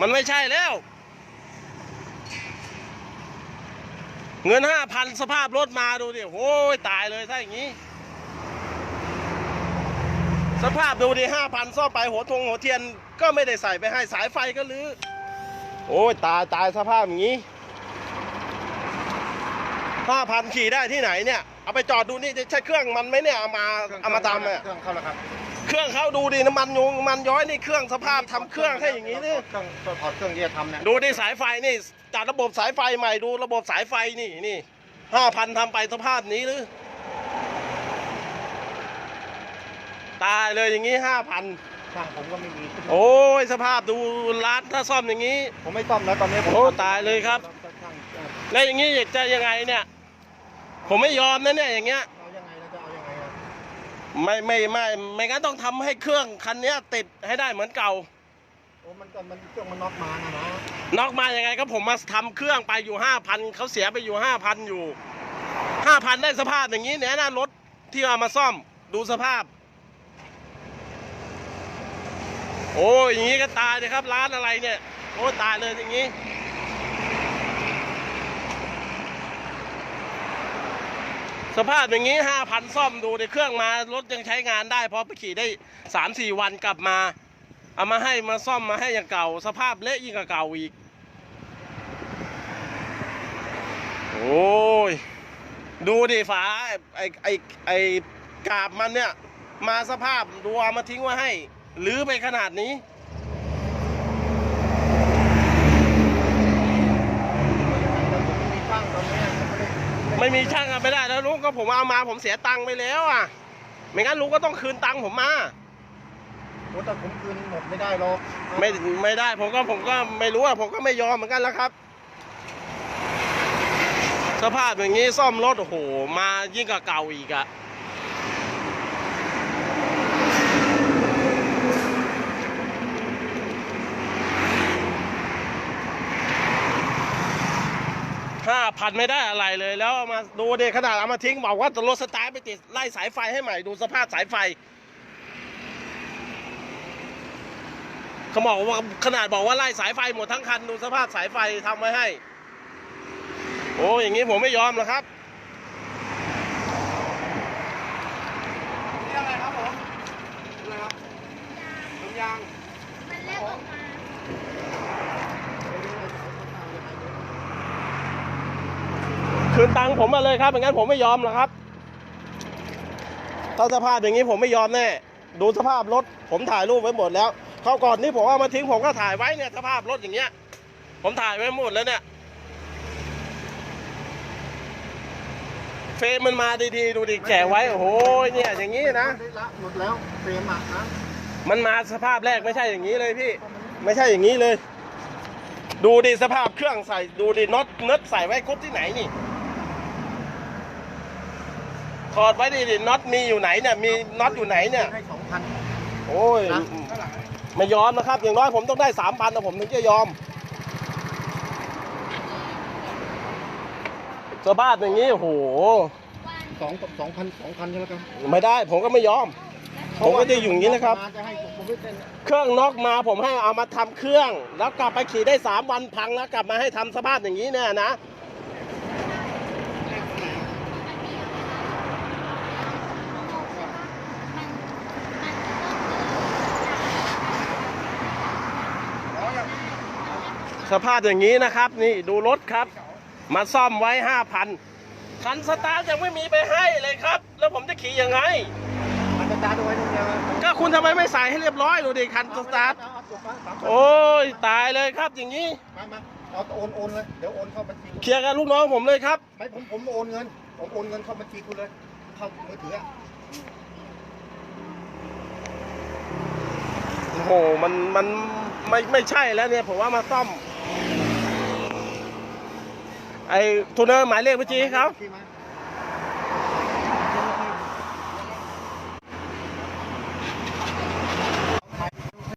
มันไม่ใช่แล้ว เงินห้าพันสภาพรถมาดูดิโอ้ยตายเลยถ้าอย่างนี้ สภาพดูดิห้าพันซ่อมไปหัวทงหัวเทียนก็ไม่ได้ใส่ไปให้สายไฟก็ลื้อโอ้ยตายตายสภาพอย่างนี้ห้าพันขี่ได้ที่ไหนเนี่ย เอาไปจอดดูนี่จะใช่เครื่องมันไหมเนี่ย เอามาเอามาตามเนี่ยเครื่องเข้าแล้วครับ เครื่องเขาดูดิน้ำมันยงน้ำมันย้อยนี่เครื่องสภาพทำเครื่องให้อย่างนี้นี่เครื่องตัวถอดเครื่องที่จะทำเนี่ยดูดิสายไฟนี่จัดระบบสายไฟใหม่ดูระบบสายไฟนี่นี่ห้าพันทำไปสภาพนี้หรือตายเลยอย่างนี้ห้าพันช่างผมก็ไม่มีโอ้ยสภาพดูร้านถ้าซ่อมอย่างนี้ ผมไม่ซ่อมแล้วตอนนี้ผมโอ้ตายเลยครับช่างแล้วอย่างนี้จะยังไงเนี่ย ผมไม่ยอมนะเนี่ยอย่างเงี้ย ไม่ไม่ไม่ไม่งั้นต้องทำให้เครื่องคันเนี้ยติดให้ได้เหมือนเก่า โอ้มันก็มันเครื่องมันน็อกมานะนะนอกมายังไงก็ผมมาทำเครื่องไปอยู่ห้าพันเขาเสียไปอยู่ห้าพันอยู่ห้าพันได้สภาพอย่างนี้เนี่ยนะรถที่เอามาซ่อมดูสภาพ โอ้ยอย่างนี้ก็ตายเลยครับ ร้านอะไรเนี่ย โอ้ตายเลยอย่างนี้ สภาพอย่างนี้ห้าพันซ่อมดูในเครื่องมารถยังใช้งานได้เพราะไปขี่ได้สามสี่วันกลับมา เอามาให้มาซ่อมมาให้อย่างเก่า สภาพเละยิ่งกว่าเก่าอีก โอ้ย ดูดิฝาไอไอไอกาบมันเนี่ย มาสภาพดูเอามาทิ้งไว้ให้หรือไปขนาดนี้ แล้วผมไม่มีช่างตอนนี้ยังไม่ได้ ไม่มีช่างเอาไปได้แล้วลุง ก็ผมเอามาผมเสียตังค์ไปแล้วอะ ไม่งั้นลุงก็ต้องคืนตังค์ผมมาโอ้แต่ผมคืนหมดไม่ได้หรอกไม่ไม่ได้ผมก็ผมก็ไม่รู้อะผมก็ไม่ยอมเหมือนกันแล้วครับ สภาพอย่างนี้ซ่อมรถโอ้โห มายิ่งกว่าเก่าอีกอะ พันไม่ได้อะไรเลย แล้วเอามาดูเด็ขนาดเอามาทิ้งบอกว่าจะรถสตาร์ทไปติดไล่สายไฟให้ใหม่ดูสภาพสายไฟเขาบอกว่าขนาดบอกว่าไล่สายไฟหมดทั้งคันดูสภาพสายไฟทำไว้ให้ โอ้อย่างนี้ผมไม่ยอมหรอกครับนี่อะไรครับผมอะไรครับน้ำยาง มันเล็กออกมา คืนตังค์ผมมาเลยครับไม่งั้นผมไม่ยอมหรอกครับถ้าสภาพอย่างนี้ผมไม่ยอมแน่ ดูสภาพรถ ผมถ่ายรูปไว้หมดแล้วเขาวก่อนนี้ผมเอามาทิ้งผมก็ถ่ายไว้เนี่ยสภาพรถอย่างเงี้ย ผมถ่ายไว้หมดแล้วเนี่ยเฟรมมันมาดีๆ ดูดิแกะไว้โอ้โหเนี่ยอย่างนี้นะได้ละหมดแล้วเฟรมอะนะมันมาสภาพแรกไม่ใช่อย่างนี้เลยพี่ ไม่ใช่อย่างนี้เลย ดูดิสภาพเครื่องใส่ดูดิน็อตเน็ตใส่ไว้ครบที่ไหนนี่ ถอดไว้ดิดิน็อตมีอยู่ไหนเนี่ยมีน็อตอยู่ไหนเนี่ยให้สองพันโอ้ยนะไม่ยอมนะครับ อย่างน้อยผมต้องได้สามพันนะผมถึงจะยอมสภาพอย่างนี้โอ้โหสองสองพันสองพันใช่ไหมครับไม่ได้ผมก็ไม่ยอม ผมก็จะอยู่อย่างนี้นะครับจะให้ผมไม่เป็นเครื่องน็อกมาผมให้เอามาทำเครื่อง แล้วกลับไปขี่ได้สามวันพังแล้วกลับมาให้ทำสภาพอย่างนี้เนี่ยนะ สภาพอย่างนี้นะครับ นี่ดูรถครับ มาซ่อมไว้ห้าพันคันสตาร์ทยังไม่มีไปให้เลยครับ แล้วผมจะขี่ยังไงมันจะจ้าด้วยตรงเดียวก็คุณทำไมไม่ใส่ให้เรียบร้อยดูดิคันสตาร์ทเอเอาตัวมาสามพันโอ้ยตายเลยครับอย่างนี้มามาเอาโอนโอนเลยเดี๋ยวโอนเข้าบัญชีเคลียร์กับลูกน้องผมเลยครับไม่ผมผมโอนเงินผมโอนเงินเข้าบัญชีคุณเลยเข้ามือถืออะโอ้โหมันมันไม่ไม่ใช่แล้วเนี่ยผมว่ามาซ่อม ไอ้ทูเนอร์หมายเลขบัญชีเขาบัญชีมา